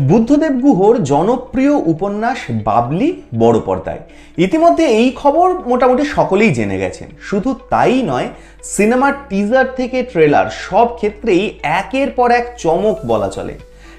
বুদ্ধদেব গুহর জনপ্রিয় উপন্যাস বাবলি বড় পর্দায়। ইতিমধ্যে এই খবর মোটামুটি সকলেই জেনে গেছেন। শুধু তাই নয়, সিনেমার টিজার থেকে ট্রেলার সব ক্ষেত্রেই একের পর এক চমক বলা চলে।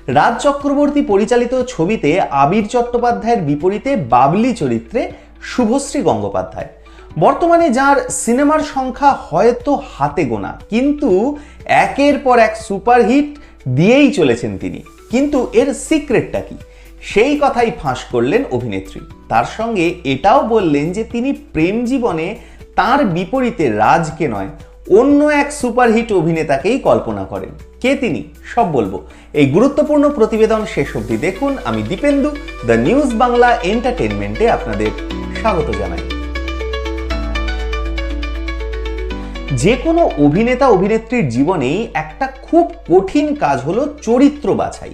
রাজ চক্রবর্তী পরিচালিত ছবিতে আবির চট্টোপাধ্যায়ের বিপরীতে বাবলি চরিত্রে শুভশ্রী গঙ্গোপাধ্যায়। বর্তমানে যার সিনেমার সংখ্যা হয়তো হাতে গোনা, কিন্তু একের পর এক সুপারহিট দিয়েই চলেছেন তিনি। কিন্তু এর সিক্রেটটা কি? সেই কথাই ফাঁস করলেন অভিনেত্রী। তার সঙ্গে এটাও বললেন যে তিনি প্রেম জীবনে তার বিপরীতে রাজকে নয়, অন্য এক সুপারহিট অভিনেতাকেই কল্পনা করেন। কে তিনি? সব বলব। এই গুরুত্বপূর্ণ প্রতিবেদন শেষ অবধি দেখুন। আমি দীপেন্দু, দ্য নিউজ বাংলা এন্টারটেনমেন্টে আপনাদের স্বাগত জানাই। যে কোনো অভিনেতা অভিনেত্রীর জীবনেই একটা খুব কঠিন কাজ হলো চরিত্র বাছাই।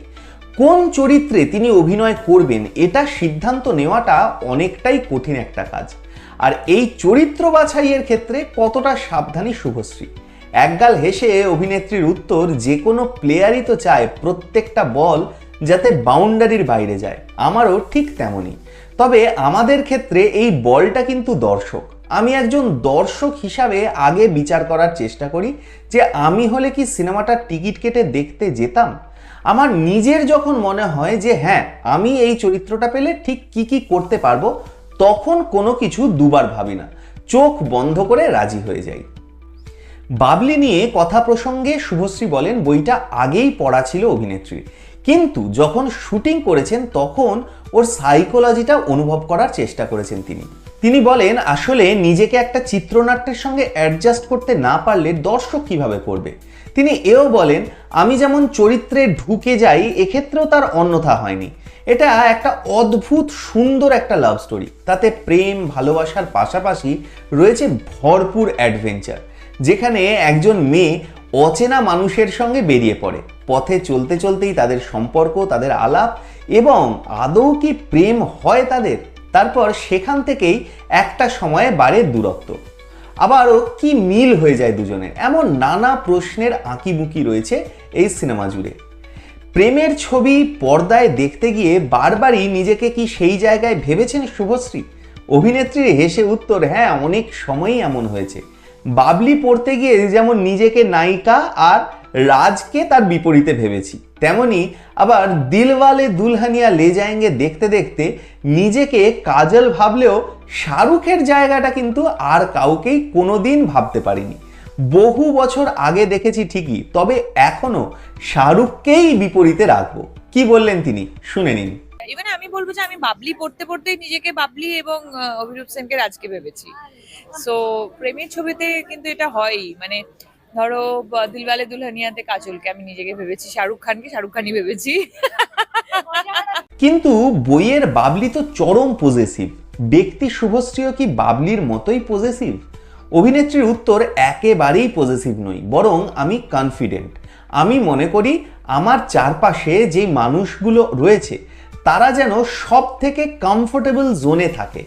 কোন চরিত্রে তিনি অভিনয় করবেন, এটা সিদ্ধান্ত নেওয়াটা অনেকটাই কঠিন একটা কাজ। আর এই চরিত্র বাছাইয়ের ক্ষেত্রে কতটা সাবধানী শুভশ্রী? একগাল হেসে অভিনেত্রীর উত্তর যে কোনো প্লেয়ারই তো চায় প্রত্যেকটা বল যাতে বাউন্ডারির বাইরে যায়। আমারও ঠিক তেমনই। তবে আমাদের ক্ষেত্রে এই বলটা কিন্তু দর্শক। আমি একজন দর্শক হিসাবে আগে বিচার করার চেষ্টা করি যে আমি হলে কি সিনেমাটার টিকিট কেটে দেখতে যেতাম? আমার নিজের যখন মনে হয় যে হ্যাঁ আমি এই চরিত্রটা পেলে ঠিক কি কি করতে পারব, তখন কোনো কিছু দুবার ভাবি না। চোখ বন্ধ করে রাজি হয়ে যাই। বাবলি নিয়ে কথা প্রসঙ্গে শুভশ্রী বলেন, বইটা আগেই পড়া ছিল অভিনেত্রীর। কিন্তু যখন শুটিং করেছেন, তখন ওর সাইকোলজিটা অনুভব করার চেষ্টা করেছেন তিনি। তিনি বলেন, আসলে নিজেকে একটা চিত্রনাট্যের সঙ্গে অ্যাডজাস্ট করতে না পারলে দর্শক কীভাবে করবে? তিনি এও বলেন, আমি যেমন চরিত্রে ঢুকে যাই, এক্ষেত্রেও তার অন্যথা হয়নি। এটা একটা অদ্ভুত, সুন্দর একটা লাভ স্টোরি তাতে প্রেম, ভালোবাসার পাশাপাশি রয়েছে ভরপুর অ্যাডভেঞ্চার যেখানে একজন মেয়ে অচেনা মানুষের সঙ্গে বেরিয়ে পড়ে। পথে চলতে চলতেই তাদের সম্পর্ক, তাদের আলাপ এবং আদৌ কি প্রেম হয় তাদের? তারপর সেখান থেকেই একটা সময়ে বাড়ে দূরত্ব। আবারও কি মিল হয়ে যায় দুজনে এমন নানা প্রশ্নের আঁকিবুকি রয়েছে এই সিনেমা জুড়ে। প্রেমের ছবি পর্দায় দেখতে গিয়ে বারবারই নিজেকে কি সেই জায়গায় ভেবেছেন শুভশ্রী? অভিনেত্রীর হেসে উত্তর হ্যাঁ অনেক সময়ই এমন হয়েছে। বাবলি পড়তে গিয়ে যেমন নিজেকে নায়িকা আর রাজকে তার বিপরীতে ভেবেছি। তেমনি আবার দিলওয়ালে দুলহানিয়া লে যায়েঙ্গে দেখতে দেখতে নিজেকে কাজল ভাবলেও শাহরুখের জায়গাটা কিন্তু আর কাউকেই কোনোদিন ভাবতে পারিনি। বহু বছর আগে দেখেছি ঠিকই, তবে এখনও শাহরুখকেই বিপরীতে রাখব। কি বললেন তিনি? শুনে নিন। ইভেন আমি বলব যে আমি বাবলি পড়তে পড়তে নিজেকে বাবলি এবং অভিরূপ সেনকে রাজকে ভেবেছি। সো প্রেমের ছবিতে কিন্তু এটা হয়ই। মানে ধরো দিলওয়ালে দুলহানিয়াতে কাজলকে আমি নিজেকে ভেবেছি, শাহরুখ খানকে শাহরুখ খানই ভেবেছি। কিন্তু বইয়ের বাবলি তো চরম পজেসিভ ব্যক্তি শুভশ্রীও কি বাবলির মতোই পজেসিভ অভিনেত্রীর উত্তর একেবারেই পজেসিভ নই, বরং আমি কনফিডেন্ট আমি মনে করি, আমার চারপাশে যে মানুষগুলো রয়েছে, তারা যেন সব থেকে কমফোর্টেবল জোনে থাকে।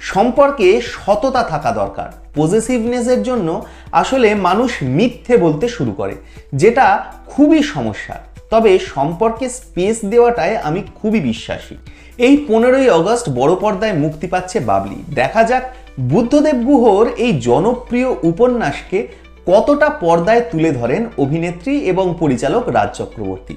সম্পর্কে সততা থাকা দরকার। পজেসিভনেসের জন্য আসলে মানুষ মিথ্যে বলতে শুরু করে, যেটা খুবই সমস্যা। তবে সম্পর্কে স্পেস দেওয়াটায় আমি খুবই বিশ্বাসী। এই পনেরোই আগস্ট বড় পর্দায় মুক্তি পাচ্ছে বাবলি। দেখা যাক বুদ্ধদেব গুহর এই জনপ্রিয় উপন্যাসকে কতটা পর্দায় তুলে ধরেন অভিনেত্রী এবং পরিচালক রাজ চক্রবর্তী।